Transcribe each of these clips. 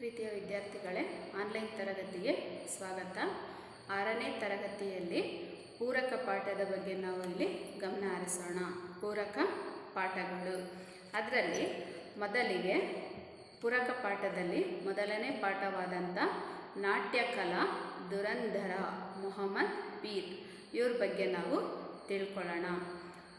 ಪ್ರೀತಿಯ ವಿದ್ಯಾರ್ಥಿಗಳೇ, ಆನ್ಲೈನ್ ತರಗತಿಗೆ ಸ್ವಾಗತ. ಆರನೇ ತರಗತಿಯಲ್ಲಿ ಪೂರಕ ಪಾಠದ ಬಗ್ಗೆ ನಾವು ಇಲ್ಲಿ ಗಮನ ಹರಿಸೋಣ. ಪೂರಕ ಪಾಠಗಳು. ಅದರಲ್ಲಿ ಮೊದಲಿಗೆ ಪೂರಕ ಪಾಠದಲ್ಲಿ ಮೊದಲನೇ ಪಾಠವಾದಂಥ ನಾಟ್ಯಕಲಾ ದುರಂಧರ ಮೊಹಮ್ಮದ್ ಪೀರ್. ಇವ್ರ ಬಗ್ಗೆ ನಾವು ತಿಳ್ಕೊಳ್ಳೋಣ.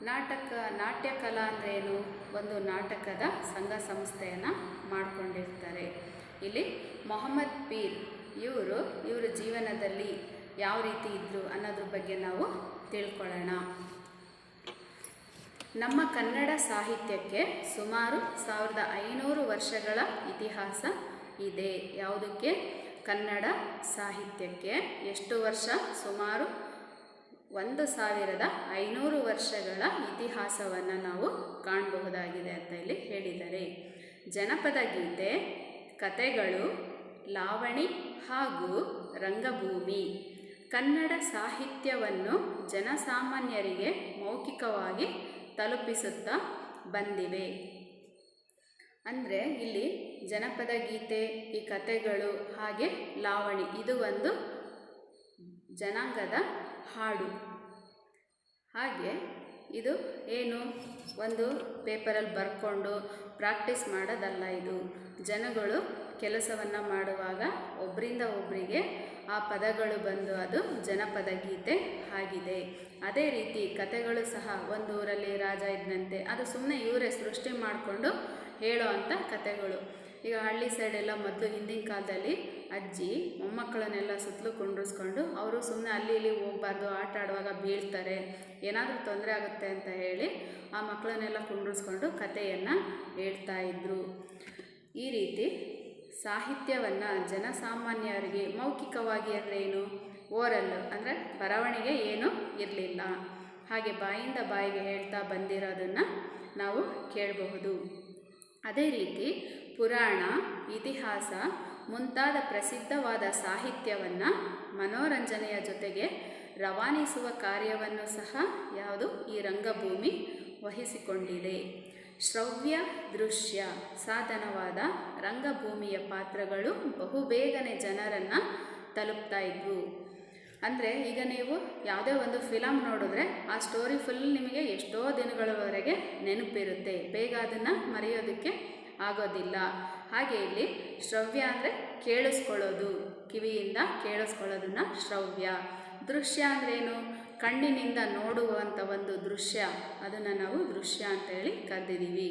ನಾಟಕ ನಾಟ್ಯಕಲಾ ಅಂದ್ರೇನು ಒಂದು ನಾಟಕದ ಸಂಘ ಸಂಸ್ಥೆಯನ್ನು ಮಾಡಿಕೊಂಡಿರ್ತಾರೆ. ಇಲ್ಲಿ ಮೊಹಮ್ಮದ್ ಪೀರ್ ಇವರು, ಇವರ ಜೀವನದಲ್ಲಿ ಯಾವ ರೀತಿ ಇದ್ದರು ಅನ್ನೋದ್ರ ಬಗ್ಗೆ ನಾವು ತಿಳ್ಕೊಳ್ಳೋಣ. ನಮ್ಮ ಕನ್ನಡ ಸಾಹಿತ್ಯಕ್ಕೆ ಸುಮಾರು ಸಾವಿರದ ಐನೂರು ವರ್ಷಗಳ ಇತಿಹಾಸ ಇದೆ. ಯಾವುದಕ್ಕೆ? ಕನ್ನಡ ಸಾಹಿತ್ಯಕ್ಕೆ ಎಷ್ಟು ವರ್ಷ? ಸುಮಾರು ಒಂದು ಸಾವಿರದ ಐನೂರು ವರ್ಷಗಳ ಇತಿಹಾಸವನ್ನು ನಾವು ಕಾಣಬಹುದಾಗಿದೆ ಅಂತ ಇಲ್ಲಿ ಹೇಳಿದ್ದಾರೆ. ಜನಪದ ಗೀತೆ ಕತೆಗಳು ಲಾವಣಿ ಹಾಗೂ ರಂಗಭೂಮಿ. ಕನ್ನಡ ಸಾಹಿತ್ಯವನ್ನು ಜನಸಾಮಾನ್ಯರಿಗೆ ಮೌಖಿಕವಾಗಿ ತಲುಪಿಸುತ್ತಾ ಬಂದಿವೆ. ಅಂದರೆ ಇಲ್ಲಿ ಜನಪದ ಗೀತೆ, ಈ ಕತೆಗಳು ಹಾಗೆ ಲಾವಣಿ, ಇದು ಒಂದು ಜನಾಂಗದ ಹಾಡು. ಹಾಗೆ ಇದು ಏನು? ಒಂದು ಪೇಪರಲ್ಲಿ ಬರ್ಕೊಂಡು ಪ್ರಾಕ್ಟೀಸ್ ಮಾಡೋದಲ್ಲ ಇದು. ಜನಗಳು ಕೆಲಸವನ್ನು ಮಾಡುವಾಗ ಒಬ್ಬರಿಂದ ಒಬ್ಬರಿಗೆ ಆ ಪದಗಳು ಬಂದು ಅದು ಜನಪದ ಗೀತೆ ಆಗಿದೆ. ಅದೇ ರೀತಿ ಕತೆಗಳು ಸಹ ಒಂದು ಊರಲ್ಲಿ ರಾಜ ಇದ್ದಂತೆ ಅದು ಸುಮ್ಮನೆ ಇವರೇ ಸೃಷ್ಟಿ ಮಾಡಿಕೊಂಡು ಹೇಳೋ ಅಂಥ ಕತೆಗಳು ಈಗ ಹಳ್ಳಿ ಸೈಡೆಲ್ಲ ಮೊದಲು ಹಿಂದಿನ ಕಾಲದಲ್ಲಿ ಅಜ್ಜಿ, ಮೊಮ್ಮಕ್ಕಳನ್ನೆಲ್ಲ ಸುತ್ತಲೂ ಕುಂಡ್ರಿಸ್ಕೊಂಡು ಅವರು ಸುಮ್ಮನೆ ಅಲ್ಲಿ ಇಲ್ಲಿ ಹೋಗ್ಬಾರ್ದು, ಆಟ ಆಡುವಾಗ ಬೀಳ್ತಾರೆ, ಏನಾದರೂ ತೊಂದರೆ ಆಗುತ್ತೆ ಅಂತ ಹೇಳಿ ಆ ಮಕ್ಕಳನ್ನೆಲ್ಲ ಕುಂಡ್ರಿಸ್ಕೊಂಡು ಕಥೆಯನ್ನು ಹೇಳ್ತಾ ಇದ್ದರು ಈ ರೀತಿ ಸಾಹಿತ್ಯವನ್ನು ಜನಸಾಮಾನ್ಯರಿಗೆ ಮೌಖಿಕವಾಗಿ ಅಂದರೆ ಏನು? ಓರಲ್ಲು, ಅಂದರೆ ಬರವಣಿಗೆ ಏನೂ ಇರಲಿಲ್ಲ. ಹಾಗೆ ಬಾಯಿಂದ ಬಾಯಿಗೆ ಹೇಳ್ತಾ ಬಂದಿರೋದನ್ನು ನಾವು ಕೇಳಬಹುದು. ಅದೇ ರೀತಿ ಪುರಾಣ, ಇತಿಹಾಸ ಮುಂತಾದ ಪ್ರಸಿದ್ಧವಾದ ಸಾಹಿತ್ಯವನ್ನು ಮನೋರಂಜನೆಯ ಜೊತೆಗೆ ರವಾನಿಸುವ ಕಾರ್ಯವನ್ನು ಸಹ ಯಾವುದು ಈ ರಂಗಭೂಮಿ ವಹಿಸಿಕೊಂಡಿದೆ. ಶ್ರವ್ಯ, ದೃಶ್ಯ, ಸಾಧನವಾದ ರಂಗಭೂಮಿಯ ಪಾತ್ರಗಳು ಬಹುಬೇಗನೆ ಜನರನ್ನು ತಲುಪ್ತಾ ಇದ್ವು. ಅಂದರೆ ಈಗ ನೀವು ಯಾವುದೇ ಒಂದು ಫಿಲಮ್ ನೋಡಿದ್ರೆ ಆ ಸ್ಟೋರಿ ಫುಲ್ ನಿಮಗೆ ಎಷ್ಟೋ ದಿನಗಳವರೆಗೆ ನೆನಪಿರುತ್ತೆ. ಬೇಗ ಅದನ್ನು ಮರೆಯೋದಕ್ಕೆ ಆಗೋದಿಲ್ಲ. ಹಾಗೆ ಇಲ್ಲಿ ಶ್ರವ್ಯ ಅಂದರೆ ಕೇಳಿಸ್ಕೊಳ್ಳೋದು. ಕಿವಿಯಿಂದ ಕೇಳಿಸ್ಕೊಳ್ಳೋದನ್ನು ಶ್ರವ್ಯ. ದೃಶ್ಯ ಅಂದ್ರೇನು ಕಣ್ಣಿನಿಂದ ನೋಡುವಂಥ ಒಂದು ದೃಶ್ಯ. ಅದನ್ನು ನಾವು ದೃಶ್ಯ ಅಂತ ಹೇಳಿ ಕರೆದಿದ್ದೀವಿ.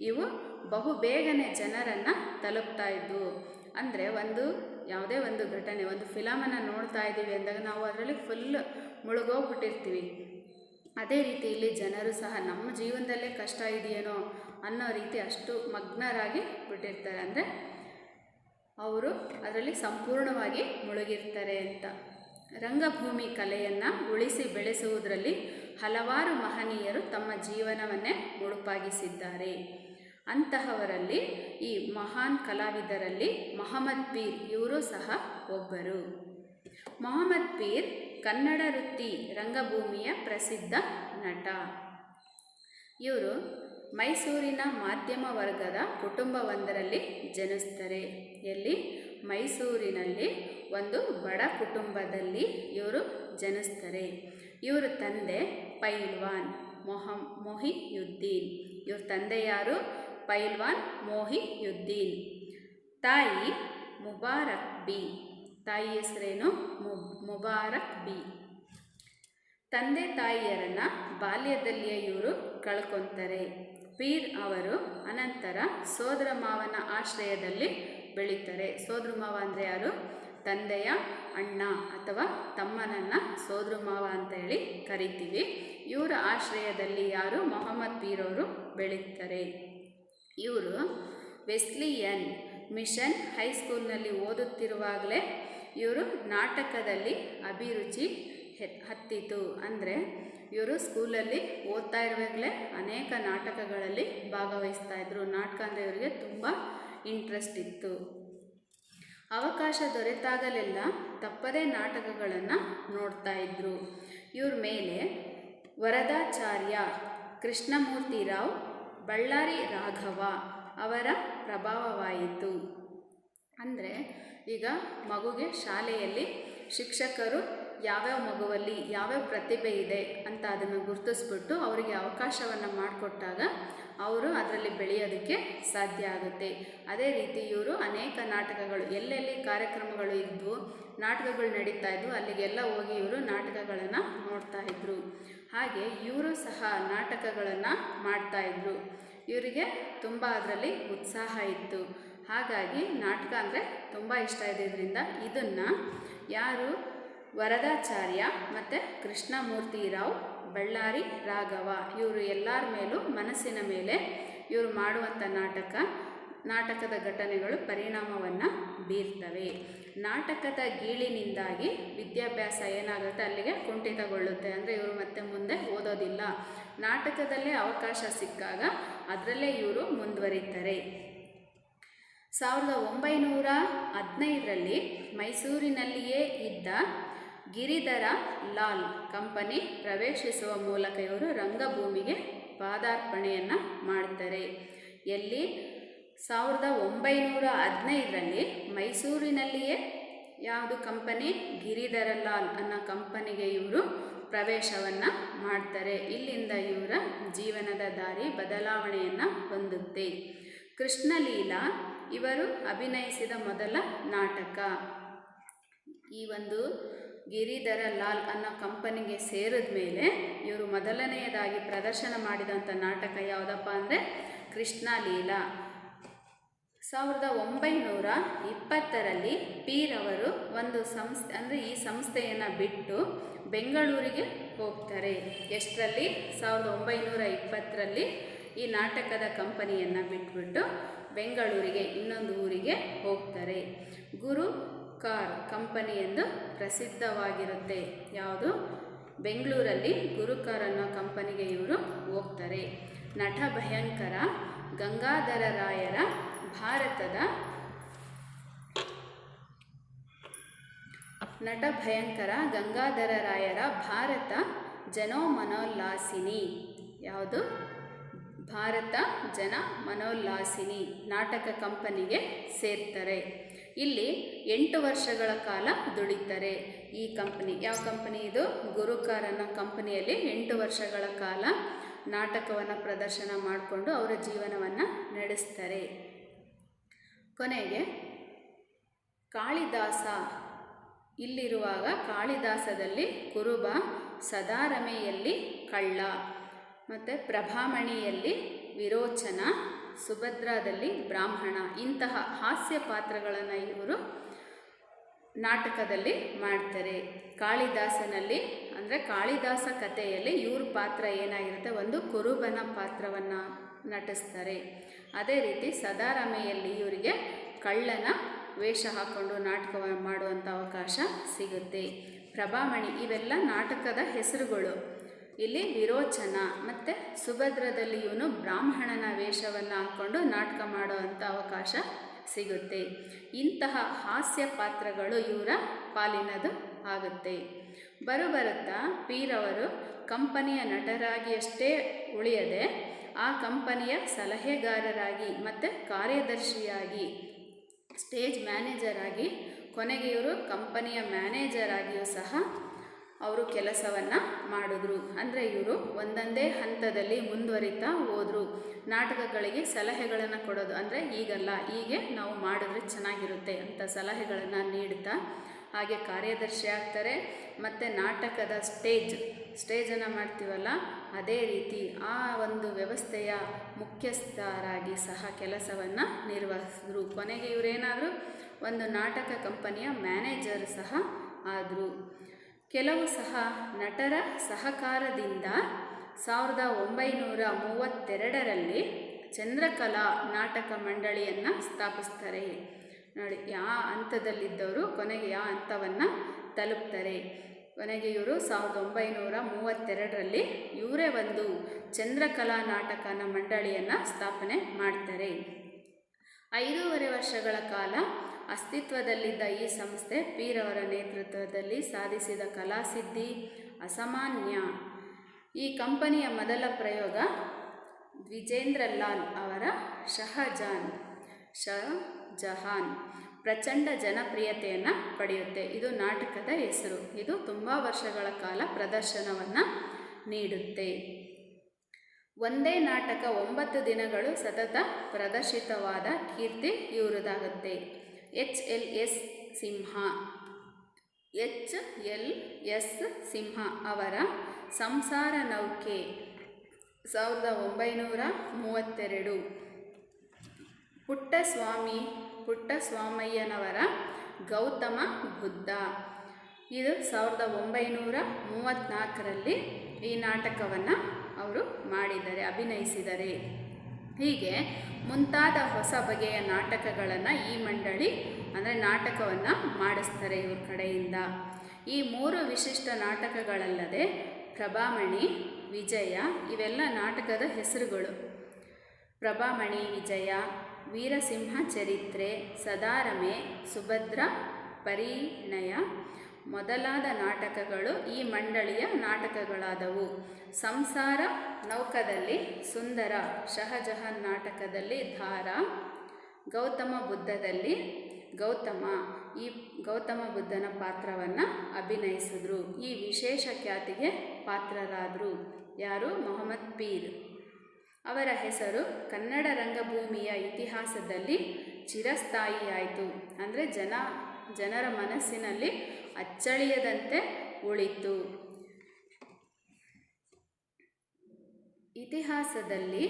ಇವು ಬಹು ಬೇಗನೆ ಜನರನ್ನು ತಲುಪ್ತಾ ಇದ್ವು ಅಂದರೆ ಒಂದು ಯಾವುದೇ ಒಂದು ಘಟನೆ, ಒಂದು ಫಿಲಮನ್ನು ನೋಡ್ತಾ ಇದ್ದೀವಿ ಅಂದಾಗ ನಾವು ಅದರಲ್ಲಿ ಫುಲ್ ಮುಳುಗೋಗ್ಬಿಟ್ಟಿರ್ತೀವಿ. ಅದೇ ರೀತಿ ಇಲ್ಲಿ ಜನರು ಸಹ ನಮ್ಮ ಜೀವನದಲ್ಲೇ ಕಷ್ಟ ಇದೆಯೇನೋ ಅನ್ನೋ ರೀತಿ ಅಷ್ಟು ಮಗ್ನರಾಗಿ ಬಿಟ್ಟಿರ್ತಾರೆ. ಅಂದರೆ ಅವರು ಅದರಲ್ಲಿ ಸಂಪೂರ್ಣವಾಗಿ ಮುಳುಗಿರ್ತಾರೆ ಅಂತ. ರಂಗಭೂಮಿ ಕಲೆಯನ್ನು ಉಳಿಸಿ ಬೆಳೆಸುವುದರಲ್ಲಿ ಹಲವಾರು ಮಹನೀಯರು ತಮ್ಮ ಜೀವನವನ್ನೇ ಮುಡುಪಾಗಿಸಿದ್ದಾರೆ ಅಂತಹವರಲ್ಲಿ ಈ ಮಹಾನ್ ಕಲಾವಿದರಲ್ಲಿ ಮೊಹಮ್ಮದ್ ಪೀರ್ ಇವರು ಸಹ ಒಬ್ಬರು. ಮೊಹಮ್ಮದ್ ಪೀರ್ ಕನ್ನಡ ವೃತ್ತಿ ರಂಗಭೂಮಿಯ ಪ್ರಸಿದ್ಧ ನಟ. ಇವರು ಮೈಸೂರಿನ ಮಾಧ್ಯಮ ವರ್ಗದ ಕುಟುಂಬವೊಂದರಲ್ಲಿ ಜನಿಸ್ತಾರೆ. ಎಲ್ಲಿ? ಮೈಸೂರಿನಲ್ಲಿ ಒಂದು ಬಡ ಕುಟುಂಬದಲ್ಲಿ ಇವರು ಜನಿಸ್ತಾರೆ. ಇವರ ತಂದೆ ಪೈಲ್ವಾನ್ ಮೊಹ, ಮೊಹಿಯುದ್ದೀನ್. ಇವ್ರ ತಂದೆ ಯಾರು? ಪೈಲ್ವಾನ್ ಮೊಹಿಯುದ್ದೀನ್. ತಾಯಿ ಮುಬಾರಕ್ ಬಿ. ತಾಯಿ ಹೆಸರೇನು? ಮುಬಾರಕ್ ಬಿ. ತಂದೆ ತಾಯಿಯರನ್ನು ಬಾಲ್ಯದಲ್ಲಿಯೇ ಇವರು ಕಳ್ಕೊತಾರೆ. ಪೀರ್ ಅವರು ಅನಂತರ ಸೋದರ ಮಾವನ ಆಶ್ರಯದಲ್ಲಿ ಬೆಳೀತಾರೆ. ಸೋದರ ಮಾವ ಅಂದರೆ ಯಾರು? ತಂದೆಯ ಅಣ್ಣ ಅಥವಾ ತಮ್ಮನನ್ನು ಸೋದರ ಮಾವ ಅಂತ ಹೇಳಿ ಕರಿತೀವಿ. ಇವರ ಆಶ್ರಯದಲ್ಲಿ ಯಾರು? ಮೊಹಮ್ಮದ್ ಪೀರ್ ಅವರು ಬೆಳೀತಾರೆ. ಇವರು ವೆಸ್ಲಿಯನ್ ಮಿಷನ್ ಹೈಸ್ಕೂಲ್ನಲ್ಲಿ ಓದುತ್ತಿರುವಾಗಲೇ ಇವರು ನಾಟಕದಲ್ಲಿ ಅಭಿರುಚಿ ಹತ್ತಿತು. ಅಂದರೆ ಇವರು ಸ್ಕೂಲಲ್ಲಿ ಓದ್ತಾ ಇರುವಾಗಲೇ ಅನೇಕ ನಾಟಕಗಳಲ್ಲಿ ಭಾಗವಹಿಸ್ತಾ ಇದ್ದರು ನಾಟಕ ಅಂದರೆ ಇವರಿಗೆ ತುಂಬ ಇಂಟ್ರೆಸ್ಟ್ ಇತ್ತು. ಅವಕಾಶ ದೊರೆತಾಗಲೆಲ್ಲ ತಪ್ಪದೇ ನಾಟಕಗಳನ್ನು ನೋಡ್ತಾ ಇದ್ದರು ಇವ್ರ ಮೇಲೆ ವರದಾಚಾರ್ಯ ಕೃಷ್ಣಮೂರ್ತಿ ರಾವ್, ಬಳ್ಳಾರಿ ರಾಘವ ಅವರ ಪ್ರಭಾವವಾಯಿತು. ಅಂದರೆ ಈಗ ಮಗುಗೆ ಶಾಲೆಯಲ್ಲಿ ಶಿಕ್ಷಕರು ಯಾವ್ಯಾವ ಮಗುವಲ್ಲಿ ಯಾವ್ಯಾವ ಪ್ರತಿಭೆ ಇದೆ ಅಂತ ಅದನ್ನು ಗುರುತಿಸ್ಬಿಟ್ಟು ಅವರಿಗೆ ಅವಕಾಶವನ್ನು ಮಾಡಿಕೊಟ್ಟಾಗ ಅವರು ಅದರಲ್ಲಿ ಬೆಳೆಯೋದಕ್ಕೆ ಸಾಧ್ಯ ಆಗುತ್ತೆ. ಅದೇ ರೀತಿ ಇವರು ಅನೇಕ ನಾಟಕಗಳು, ಎಲ್ಲೆಲ್ಲಿ ಕಾರ್ಯಕ್ರಮಗಳು ಇದ್ವು ನಾಟಕಗಳು ನಡೀತಾ ಇದ್ವು, ಅಲ್ಲಿಗೆಲ್ಲ ಹೋಗಿ ಇವರು ನಾಟಕಗಳನ್ನು ನೋಡ್ತಾ ಇದ್ರು. ಹಾಗೆ ಇವರು ಸಹ ನಾಟಕಗಳನ್ನು ಮಾಡ್ತಾಯಿದ್ರು ಇವರಿಗೆ ತುಂಬ ಅದರಲ್ಲಿ ಉತ್ಸಾಹ ಇತ್ತು. ಹಾಗಾಗಿ ನಾಟಕ ಅಂದರೆ ತುಂಬ ಇಷ್ಟ ಇದ್ದಿದ್ದರಿಂದ ಇದನ್ನು ಯಾರು ವರದಾಚಾರ್ಯ ಮತ್ತು ಕೃಷ್ಣಮೂರ್ತಿ ರಾವ್ ಬಳ್ಳಾರಿ ರಾಘವ ಇವರು ಎಲ್ಲರ ಮೇಲೂ ಮನಸ್ಸಿನ ಮೇಲೆ ಇವರು ಮಾಡುವಂಥ ನಾಟಕ, ನಾಟಕದ ಘಟನೆಗಳು ಪರಿಣಾಮವನ್ನು ಬೀರ್ತವೆ. ನಾಟಕದ ಗೀಳಿನಿಂದಾಗಿ ವಿದ್ಯಾಭ್ಯಾಸ ಏನಾಗುತ್ತೆ ಅಲ್ಲಿಗೆ ಕುಂಠಿತಗೊಳ್ಳುತ್ತೆ. ಅಂದರೆ ಇವರು ಮತ್ತೆ ಮುಂದೆ ಓದೋದಿಲ್ಲ. ನಾಟಕದಲ್ಲೇ ಅವಕಾಶ ಸಿಕ್ಕಾಗ ಅದರಲ್ಲೇ ಇವರು ಮುಂದುವರಿತಾರೆ. ಸಾವಿರದ ಒಂಬೈನೂರ ಹದಿನೈದರಲ್ಲಿ ಮೈಸೂರಿನಲ್ಲಿಯೇ ಇದ್ದ ಗಿರಿಧರ ಲಾಲ್ ಕಂಪನಿ ಪ್ರವೇಶಿಸುವ ಮೂಲಕ ಇವರು ರಂಗಭೂಮಿಗೆ ಪಾದಾರ್ಪಣೆಯನ್ನು ಮಾಡ್ತಾರೆ ಎಲ್ಲಿ? ಸಾವಿರದ ಒಂಬೈನೂರ ಹದಿನೈದರಲ್ಲಿ ಮೈಸೂರಿನಲ್ಲಿಯೇ ಯಾವುದು ಕಂಪನಿ? ಗಿರಿಧರ ಲಾಲ್ ಅನ್ನೋ ಕಂಪನಿಗೆ ಇವರು ಪ್ರವೇಶವನ್ನು ಮಾಡ್ತಾರೆ. ಇಲ್ಲಿಂದ ಇವರ ಜೀವನದ ದಾರಿ ಬದಲಾವಣೆಯನ್ನು ಹೊಂದುತ್ತೆ. ಕೃಷ್ಣಲೀಲಾ ಇವರು ಅಭಿನಯಿಸಿದ ಮೊದಲ ನಾಟಕ. ಈ ಒಂದು ಗಿರಿಧರ ಲಾಲ್ ಅನ್ನೋ ಕಂಪನಿಗೆ ಸೇರಿದ ಮೇಲೆ ಇವರು ಮೊದಲನೆಯದಾಗಿ ಪ್ರದರ್ಶನ ಮಾಡಿದಂಥ ನಾಟಕ ಯಾವುದಪ್ಪ ಅಂದರೆ ಕೃಷ್ಣ ಲೀಲಾ. ಸಾವಿರದ ಒಂಬೈನೂರ ಇಪ್ಪತ್ತರಲ್ಲಿ ಪೀರವರು ಒಂದು ಸಂಸ್ಥೆ, ಅಂದರೆ ಈ ಸಂಸ್ಥೆಯನ್ನು ಬಿಟ್ಟು ಬೆಂಗಳೂರಿಗೆ ಹೋಗ್ತಾರೆ. ಎಷ್ಟರಲ್ಲಿ? ಸಾವಿರದ ಒಂಬೈನೂರ ಇಪ್ಪತ್ತರಲ್ಲಿ ಈ ನಾಟಕದ ಕಂಪನಿಯನ್ನು ಬಿಟ್ಬಿಟ್ಟು ಬೆಂಗಳೂರಿಗೆ ಇನ್ನೊಂದು ಊರಿಗೆ ಹೋಗ್ತಾರೆ. ಗುರು ಕಾರ್ ಕಂಪನಿ ಎಂದು ಪ್ರಸಿದ್ಧವಾಗಿರುತ್ತೆ. ಯಾವುದು? ಬೆಂಗಳೂರಲ್ಲಿ ಗುರುಕಾರ್ ಅನ್ನೋ ಕಂಪನಿಗೆ ಇವರು ಹೋಗ್ತಾರೆ. ನಟ ಭಯಂಕರ, ಗಂಗಾಧರ ರಾಯರ ಭಾರತದ ನಟ ಭಯಂಕರ, ಗಂಗಾಧರ ರಾಯರ ಭಾರತ ಜನೋಮನೋಲ್ಲಾಸಿನಿ. ಯಾವುದು? ಭಾರತ ಜನ ಮನೋಲ್ಲಾಸಿನಿ ನಾಟಕ ಕಂಪನಿಗೆ ಸೇರ್ತಾರೆ. ಇಲ್ಲಿ ಎಂಟು ವರ್ಷಗಳ ಕಾಲ ದುಡಿತಾರೆ. ಈ ಕಂಪನಿ, ಯಾವ ಕಂಪನಿ ಇದು? ಗುರುಕಾರನ ಕಂಪನಿಯಲ್ಲಿ ಎಂಟು ವರ್ಷಗಳ ಕಾಲ ನಾಟಕವನ್ನು ಪ್ರದರ್ಶನ ಮಾಡಿಕೊಂಡು ಅವರ ಜೀವನವನ್ನು ನಡೆಸ್ತಾರೆ. ಕೊನೆಗೆ, ಕಾಳಿದಾಸ ಇಲ್ಲಿರುವಾಗ ಕಾಳಿದಾಸದಲ್ಲಿ ಕುರುಬ ಸದಾರಮೆಯಲ್ಲಿ ಕಳ್ಳ. ಮತ್ತು ಪ್ರಭಾಮಣಿಯಲ್ಲಿ ವಿರೋಚನ, ಸುಭದ್ರಾದಲ್ಲಿ ಬ್ರಾಹ್ಮಣ, ಇಂತಹ ಹಾಸ್ಯ ಪಾತ್ರಗಳನ್ನು ಇವರು ನಾಟಕದಲ್ಲಿ ಮಾಡ್ತಾರೆ. ಕಾಳಿದಾಸನಲ್ಲಿ ಅಂದರೆ ಕಾಳಿದಾಸ ಕಥೆಯಲ್ಲಿ ಇವ್ರ ಪಾತ್ರ ಏನಾಗಿರುತ್ತೆ? ಒಂದು ಕುರುಬನ ಪಾತ್ರವನ್ನು ನಟಿಸ್ತಾರೆ. ಅದೇ ರೀತಿ ಸದಾರಾಮೆಯಲ್ಲಿ ಇವರಿಗೆ ಕಳ್ಳನ ವೇಷ ಹಾಕ್ಕೊಂಡು ನಾಟಕ ಮಾಡುವಂಥ ಅವಕಾಶ ಸಿಗುತ್ತೆ. ಪ್ರಭಾಮಣಿ ಇವೆಲ್ಲ ನಾಟಕದ ಹೆಸರುಗಳು. ಇಲ್ಲಿ ವಿರೋಚನ ಮತ್ತು ಸುಭದ್ರದಲ್ಲಿ ಇವನು ಬ್ರಾಹ್ಮಣನ ವೇಷವನ್ನು ಹಾಕ್ಕೊಂಡು ನಾಟಕ ಮಾಡುವಂಥ ಅವಕಾಶ ಸಿಗುತ್ತೆ. ಇಂತಹ ಹಾಸ್ಯ ಪಾತ್ರಗಳು ಇವರ ಪಾಲಿನದು ಆಗುತ್ತೆ. ಬರುಬರುತ್ತಾ ಪೀರವರು ಕಂಪನಿಯ ನಟರಾಗಿ ಅಷ್ಟೇ ಉಳಿಯದೆ, ಆ ಕಂಪನಿಯ ಸಲಹೆಗಾರರಾಗಿ ಮತ್ತು ಕಾರ್ಯದರ್ಶಿಯಾಗಿ, ಸ್ಟೇಜ್ ಮ್ಯಾನೇಜರ್ ಆಗಿ ಕೊನೆಗೆ ಇವರು ಕಂಪನಿಯ ಮ್ಯಾನೇಜರ್ ಆಗಿಯೂ ಸಹ ಅವರು ಕೆಲಸವನ್ನು ಮಾಡಿದ್ರು. ಅಂದರೆ ಇವರು ಒಂದೊಂದೇ ಹಂತದಲ್ಲಿ ಮುಂದುವರಿತಾ ಹೋದರು. ನಾಟಕಗಳಿಗೆ ಸಲಹೆಗಳನ್ನು ಕೊಡೋದು ಅಂದರೆ ಈಗಲ್ಲ, ಹೀಗೆ ನಾವು ಮಾಡಿದ್ರೆ ಚೆನ್ನಾಗಿರುತ್ತೆ ಅಂತ ಸಲಹೆಗಳನ್ನು ನೀಡ್ತಾ ಹಾಗೆ ಕಾರ್ಯದರ್ಶಿ ಆಗ್ತಾರೆ. ಮತ್ತು ನಾಟಕದ ಸ್ಟೇಜ್, ಸ್ಟೇಜನ್ನು ಮಾಡ್ತೀವಲ್ಲ, ಅದೇ ರೀತಿ ಆ ಒಂದು ವ್ಯವಸ್ಥೆಯ ಮುಖ್ಯಸ್ಥರಾಗಿ ಸಹ ಕೆಲಸವನ್ನು ನಿರ್ವಹಿಸಿದ್ರು. ಕೊನೆಗೆ ಇವರೇನಾದರೂ ಒಂದು ನಾಟಕ ಕಂಪನಿಯ ಮ್ಯಾನೇಜರ್ ಸಹ ಆದರು. ಕೆಲವು ಸಹ ನಟರ ಸಹಕಾರದಿಂದ ಸಾವಿರದ ಒಂಬೈನೂರ ಮೂವತ್ತೆರಡರಲ್ಲಿ ಚಂದ್ರಕಲಾ ನಾಟಕ ಮಂಡಳಿಯನ್ನು ಸ್ಥಾಪಿಸ್ತಾರೆ. ನೋಡಿ, ಯಾ ಹಂತದಲ್ಲಿದ್ದವರು ಕೊನೆಗೆ ಯಾವ ಹಂತವನ್ನು ತಲುಪ್ತಾರೆ. ಕೊನೆಗೆ ಇವರು ಸಾವಿರದ ಒಂಬೈನೂರ ಮೂವತ್ತೆರಡರಲ್ಲಿ ಇವರೇ ಒಂದು ಚಂದ್ರಕಲಾ ನಾಟಕನ ಮಂಡಳಿಯನ್ನು ಸ್ಥಾಪನೆ ಮಾಡ್ತಾರೆ. ಐದೂವರೆ ವರ್ಷಗಳ ಕಾಲ ಅಸ್ತಿತ್ವದಲ್ಲಿದ್ದ ಈ ಸಂಸ್ಥೆ ಪೀರವರ ನೇತೃತ್ವದಲ್ಲಿ ಸಾಧಿಸಿದ ಕಲಾಸಿದ್ಧಿ ಅಸಾಮಾನ್ಯ. ಈ ಕಂಪನಿಯ ಮೊದಲ ಪ್ರಯೋಗ ವಿಜೇಂದ್ರ ಲಾಲ್ ಅವರ ಶಹಜಾನ್, ಶಹಜಹಾನ್ ಪ್ರಚಂಡ ಜನಪ್ರಿಯತೆಯನ್ನು ಪಡೆಯುತ್ತೆ. ಇದು ನಾಟಕದ ಹೆಸರು. ಇದು ತುಂಬ ವರ್ಷಗಳ ಕಾಲ ಪ್ರದರ್ಶನವನ್ನು ನೀಡುತ್ತೆ. ಒಂದೇ ನಾಟಕ ಒಂಬತ್ತು ದಿನಗಳು ಸತತ ಪ್ರದರ್ಶಿತವಾದ ಕೀರ್ತಿ ಇವರದಾಗುತ್ತೆ. H L S Simha. H L S Simha ಅವರ ಸಂಸಾರ ನೌಕೆ ಸಾವಿರದ ಒಂಬೈನೂರ ಮೂವತ್ತೆರಡು. ಪುಟ್ಟಸ್ವಾಮಿ, ಪುಟ್ಟಸ್ವಾಮಯ್ಯನವರ ಗೌತಮ ಬುದ್ಧ. ಇದು ಸಾವಿರದ ಒಂಬೈನೂರ ಮೂವತ್ತ್ನಾಲ್ಕರಲ್ಲಿ ಈ ನಾಟಕವನ್ನು ಅವರು ಮಾಡಿದ್ದಾರೆ, ಅಭಿನಯಿಸಿದ್ದಾರೆ. ಹೀಗೆ ಮುಂತಾದ ಹೊಸ ಬಗೆಯ ನಾಟಕಗಳನ್ನು ಈ ಮಂಡಳಿ, ಅಂದರೆ ನಾಟಕವನ್ನು ಮಾಡಿಸ್ತಾರೆ ಇವ್ರ ಕಡೆಯಿಂದ. ಈ ಮೂರು ವಿಶಿಷ್ಟ ನಾಟಕಗಳಲ್ಲದೆ ಪ್ರಭಾಮಣಿ, ವಿಜಯ ಇವೆಲ್ಲ ನಾಟಕದ ಹೆಸರುಗಳು. ಪ್ರಭಾಮಣಿ, ವಿಜಯ, ವೀರಸಿಂಹ ಚರಿತ್ರೆ, ಸದಾರಮೆ, ಸುಭದ್ರ, ಪರಿಣಯ ಮೊದಲಾದ ನಾಟಕಗಳು ಈ ಮಂಡಳಿಯ ನಾಟಕಗಳಾದವು. ಸಂಸಾರ ನೌಕದಲ್ಲಿ ಸುಂದರ ಶಹಜಹಾನ್ ನಾಟಕದಲ್ಲಿ ಧಾರ, ಗೌತಮ ಬುದ್ಧದಲ್ಲಿ ಗೌತಮ. ಈ ಗೌತಮ ಬುದ್ಧನ ಪಾತ್ರವನ್ನು ಅಭಿನಯಿಸಿದ್ರು. ಈ ವಿಶೇಷ ಖ್ಯಾತಿಗೆ ಪಾತ್ರರಾದರು. ಯಾರು? ಮೊಹಮ್ಮದ್ ಪೀರ್. ಅವರ ಹೆಸರು ಕನ್ನಡ ರಂಗಭೂಮಿಯ ಇತಿಹಾಸದಲ್ಲಿ ಚಿರಸ್ಥಾಯಿಯಾಯಿತು. ಅಂದರೆ ಜನ, ಜನರ ಮನಸ್ಸಿನಲ್ಲಿ ಅಚ್ಚಳಿಯದಂತೆ ಉಳಿತು. ಇತಿಹಾಸದಲ್ಲಿ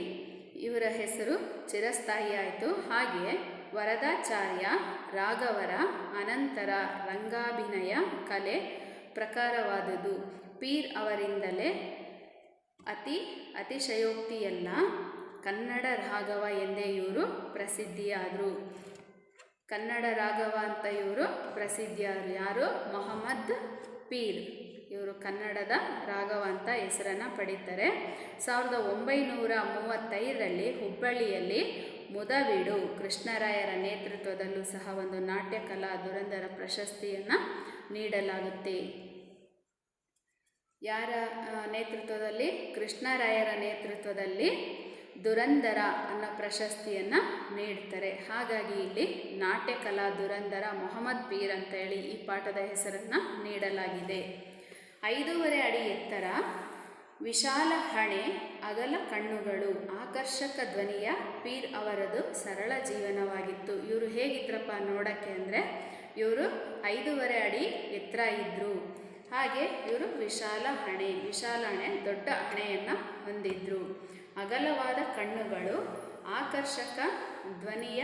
ಇವರ ಹೆಸರು ಚಿರಸ್ಥಾಯಿಯಾಯಿತು. ಹಾಗೆಯೇ ವರದಾಚಾರ್ಯ ರಾಘವರ ಅನಂತರ ರಂಗಾಭಿನಯ ಕಲೆ ಪ್ರಕಾರವಾದುದು. ಪೀರ್ ಅವರಿಂದಲೇ ಅತಿ ಅತಿಶಯೋಕ್ತಿಯಲ್ಲ ಕನ್ನಡ ರಾಘವ ಎಂದೇ ಇವರು ಪ್ರಸಿದ್ಧಿಯಾದರು. ಕನ್ನಡ ರಾಘವ ಅಂತ ಇವರು ಪ್ರಸಿದ್ಧಿಯಾದರು. ಯಾರು? ಮೊಹಮ್ಮದ್ ಪೀರ್. ಇವರು ಕನ್ನಡದ ರಾಘವ ಅಂತ ಹೆಸರನ್ನು ಪಡೀತಾರೆ. ಸಾವಿರದ ಒಂಬೈನೂರ ಮೂವತ್ತೈದರಲ್ಲಿ ಹುಬ್ಬಳ್ಳಿಯಲ್ಲಿ ಮುದವೀಡು ಕೃಷ್ಣರಾಯರ ನೇತೃತ್ವದಲ್ಲೂ ಸಹ ಒಂದು ನಾಟ್ಯ ಕಲಾ ದುರಂದರ ಪ್ರಶಸ್ತಿಯನ್ನು ನೀಡಲಾಗುತ್ತೆ. ಯಾರ ನೇತೃತ್ವದಲ್ಲಿ? ಕೃಷ್ಣರಾಯರ ನೇತೃತ್ವದಲ್ಲಿ ದುರಂದರ ಅನ್ನೋ ಪ್ರಶಸ್ತಿಯನ್ನು ನೀಡ್ತಾರೆ. ಹಾಗಾಗಿ ಇಲ್ಲಿ ನಾಟ್ಯ ಕಲಾ ದುರಂದರ ಮೊಹಮ್ಮದ್ ಪೀರ್ ಅಂತ ಹೇಳಿ ಈ ಪಾಠದ ಹೆಸರನ್ನು ನೀಡಲಾಗಿದೆ. ಐದೂವರೆ ಅಡಿ ಎತ್ತರ ವಿಶಾಲ ಹಣೆ, ಅಗಲ ಕಣ್ಣುಗಳು, ಆಕರ್ಷಕ ಧ್ವನಿಯ ಪೀರ್ ಅವರದು ಸರಳ ಜೀವನವಾಗಿತ್ತು. ಇವರು ಹೇಗಿದ್ರಪ್ಪ ನೋಡೋಕ್ಕೆ ಅಂದರೆ ಇವರು ಐದೂವರೆ ಅಡಿ ಎತ್ತರ ಇದ್ದರು ಹಾಗೆ ಇವರು ವಿಶಾಲ ಹಣೆ ವಿಶಾಲ ಹಣೆ, ದೊಡ್ಡ ಹಣೆಯನ್ನು ಹೊಂದಿದ್ರು. ಅಗಲವಾದ ಕಣ್ಣುಗಳು, ಆಕರ್ಷಕ ಧ್ವನಿಯ,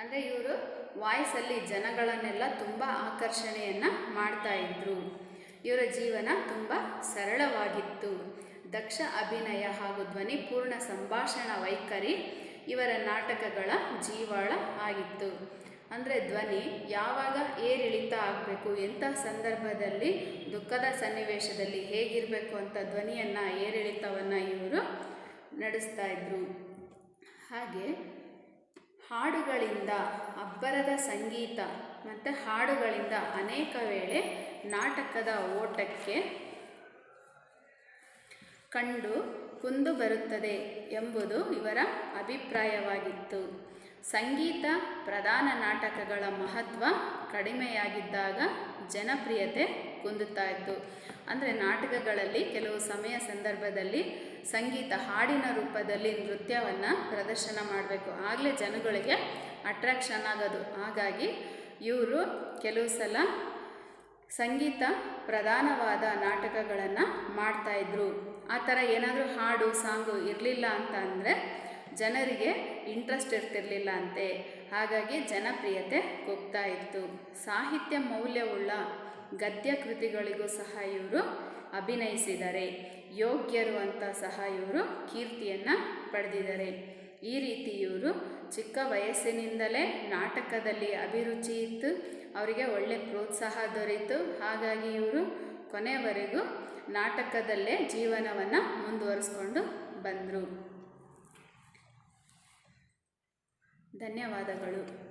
ಅಂದರೆ ಇವರು ವಾಯ್ಸಲ್ಲಿ ಜನಗಳನ್ನೆಲ್ಲ ತುಂಬ ಆಕರ್ಷಣೆಯನ್ನು ಮಾಡ್ತಾ ಇದ್ರು. ಇವರ ಜೀವನ ತುಂಬ ಸರಳವಾಗಿತ್ತು. ದಕ್ಷ ಅಭಿನಯ ಹಾಗೂ ಧ್ವನಿ ಪೂರ್ಣ ಸಂಭಾಷಣಾ ವೈಖರಿ ಇವರ ನಾಟಕಗಳ ಜೀವಾಳ ಆಗಿತ್ತು. ಅಂದರೆ ಧ್ವನಿ ಯಾವಾಗ ಏರಿಳಿತ ಆಗಬೇಕು ಎಂಥ ಸಂದರ್ಭದಲ್ಲಿ, ದುಃಖದ ಸನ್ನಿವೇಶದಲ್ಲಿ ಹೇಗಿರಬೇಕು ಅಂತ ಧ್ವನಿಯನ್ನು, ಏರಿಳಿತವನ್ನು ಇವರು ನಡೆಸ್ತಾ ಇದ್ರು. ಹಾಗೆ ಹಾಡುಗಳಿಂದ ಅಬ್ಬರದ ಸಂಗೀತ ಮತ್ತು ಹಾಡುಗಳಿಂದ ಅನೇಕ ವೇಳೆ ನಾಟಕದ ಓಟಕ್ಕೆ ಕಂಡು ಕುಂದು ಬರುತ್ತದೆ ಎಂಬುದು ಇವರ ಅಭಿಪ್ರಾಯವಾಗಿತ್ತು. ಸಂಗೀತ ಪ್ರಧಾನ ನಾಟಕಗಳ ಮಹತ್ವ ಕಡಿಮೆಯಾಗಿದ್ದಾಗ ಜನಪ್ರಿಯತೆ ಕುಂದುತ್ತಾ ಇತ್ತು. ಅಂದರೆ ನಾಟಕಗಳಲ್ಲಿ ಕೆಲವು ಸಮಯ ಸಂದರ್ಭದಲ್ಲಿ ಸಂಗೀತ ಹಾಡಿನ ರೂಪದಲ್ಲಿ ನೃತ್ಯವನ್ನು ಪ್ರದರ್ಶನ ಮಾಡಬೇಕು. ಆಗಲೇ ಜನಗಳಿಗೆ ಅಟ್ರಾಕ್ಷನ್ ಆಗೋದು. ಹಾಗಾಗಿ ಇವರು ಕೆಲವು ಸಲ ಸಂಗೀತ ಪ್ರಧಾನವಾದ ನಾಟಕಗಳನ್ನು ಮಾಡ್ತಾಯಿದ್ರು ಆ ಥರ ಏನಾದರೂ ಹಾಡು, ಸಾಂಗು ಇರಲಿಲ್ಲ ಅಂತ ಅಂದರೆ ಜನರಿಗೆ ಇಂಟ್ರೆಸ್ಟ್ ಇರ್ತಿರಲಿಲ್ಲ ಅಂತೆ. ಹಾಗಾಗಿ ಜನಪ್ರಿಯತೆ ಕುಗ್ತಾ ಇತ್ತು. ಸಾಹಿತ್ಯ ಮೌಲ್ಯವುಳ್ಳ ಗದ್ಯ ಕೃತಿಗಳಿಗೂ ಸಹ ಇವರು ಅಭಿನಯಿಸಿದ್ದಾರೆ. ಯೋಗ್ಯರು ಅಂತ ಸಹ ಇವರು ಕೀರ್ತಿಯನ್ನು ಪಡೆದಿದ್ದಾರೆ. ಈ ರೀತಿ ಇವರು ಚಿಕ್ಕ ವಯಸ್ಸಿನಿಂದಲೇ ನಾಟಕದಲ್ಲಿ ಅಭಿರುಚಿ ಇತ್ತು, ಅವರಿಗೆ ಒಳ್ಳೆ ಪ್ರೋತ್ಸಾಹ ದೊರೆಯಿತು ಹಾಗಾಗಿ ಇವರು ಕೊನೆವರೆಗೂ ನಾಟಕದಲ್ಲೇ ಜೀವನವನ್ನು ಮುಂದುವರಿಸ್ಕೊಂಡು ಬಂದರು. ಧನ್ಯವಾದಗಳು.